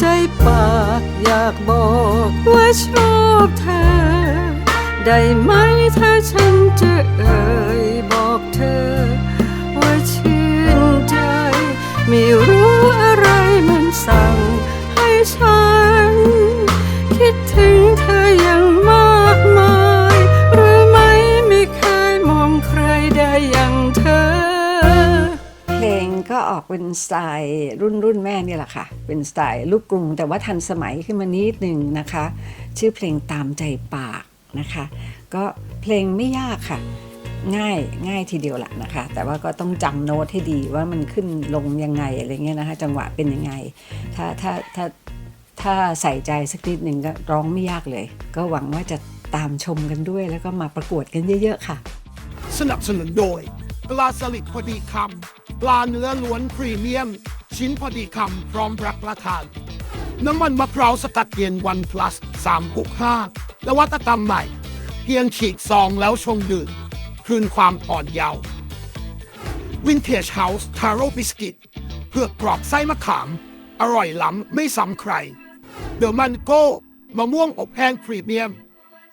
ใจปากอยากบอกว่าชอบเธอ ได้ไหมถ้าฉันจะเอ่ยบอกเธอ ว่าชื่นใจ ไม่รู้อะไรมันสั่งให้ฉัน ก็ออกเป็นสไตล์รุ่นรุ่นแม่เนี่ยแหละค่ะ เป็นสไตล์ลูกกรุง แต่ว่าทันสมัยขึ้นมานิดหนึ่งนะคะ ชื่อเพลงตามใจปากนะคะ ก็เพลงไม่ยากค่ะ ง่ายง่ายทีเดียวแหละนะคะ แต่ว่าก็ต้องจำโน้ตให้ดีว่ามันขึ้นลงยังไงอะไรเงี้ยนะคะจังหวะเป็นยังไง ถ้าถ้าถ้าถ้าใส่ใจสักนิดหนึ่งก็ร้องไม่ยากเลย ก็หวังว่าจะตามชมกันด้วย แล้วก็มาประกวดกันเยอะ ๆ ค่ะ สนับสนุนโดยปลาสลิดพอดีคำ ปลาเนื้อล้วนพรีเมียม ชิ้นพอดีคำพร้อมรับประทาน น้ำมันมะพร้าวสกัดเย็นวันพลัส365นวัตกรรมใหม่ เพียงฉีกซองแล้วชงดื่มคืนความอ่อนเยาว์วินเทจเฮาส์ทาโร่บิสกิตเผือกรอบไส้มะขาม อร่อยล้ำไม่ซ้ำใครเดอมันโก้มะม่วงอบแห้งพรีเมียม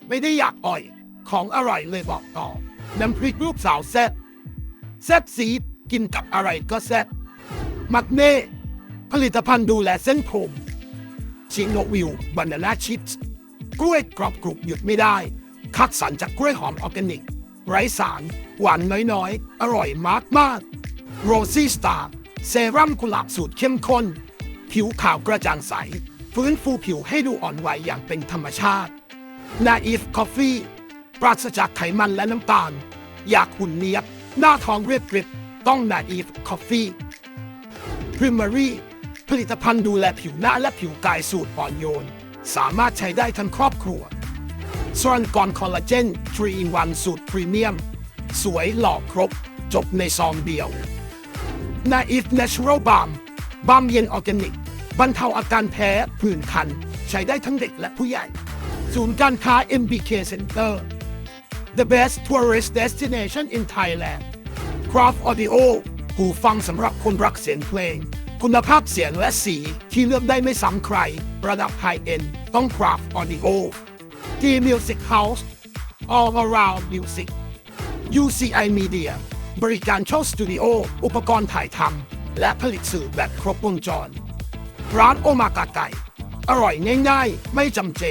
ไม่ได้อยากอ่อย ของอร่อยเลยบอกต่อน้ำพริกรูปสาวแซ่บแซ่บซีด กินกับอะไรก็แซ่บมักเน่ผลิตภัณฑ์ดูแลเส้นผมชิโนวิวบานาน่าชิพส์กล้วยกรอบกรุบหยุดไม่ได้ คัดสรรจากกล้วยหอมออร์แกนิก ไร้สาร หวานน้อยๆ อร่อยมากมากโรซี่สตาร์เซรั่มกุหลาบสูตรเข้มข้น ผิวขาวกระจ่างใส ฟื้นฟูผิวให้ดูอ่อนไหวอย่างเป็นธรรมชาตินาอีฟคอฟฟี่ปราศจากไขมันและน้ำตาล อยากหุ่นเนียบ หน้าท้องเรียบกริบ ต้องนาอีฟคอฟฟี่พริมารีผลิตภัณฑ์ดูแลผิวหน้าและผิวกายสูตรอ่อนโยน สามารถใช้ได้ทั้งครอบครัวส่วนก่อนคอลลาเจน3 in 1 สูตรพรีเมียม สวยหล่อครบ จบในซองเดียวนาอีฟเนเชอรัลบาล์มบาล์มเย็นออร์แกนิก บรรเทาอาการแพ้ผื่นคัน ใช้ได้ทั้งเด็กและผู้ใหญ่ ศูนย์การค้า MBK Center The best tourist destination in Thailand Craft Audio หูฟังสำหรับคนรักเสียงเพลง คุณภาพเสียงและสีที่เลือกได้ไม่ซ้ำใคร ระดับ High End ต้อง Craft Audio T Music House All Around Music UCI Media บริการเช่าสตูดิโอ อุปกรณ์ถ่ายทำและผลิตสื่อแบบครบวงจร ร้านโอมากาไก่อร่อยง่ายๆ ไม่จำเจ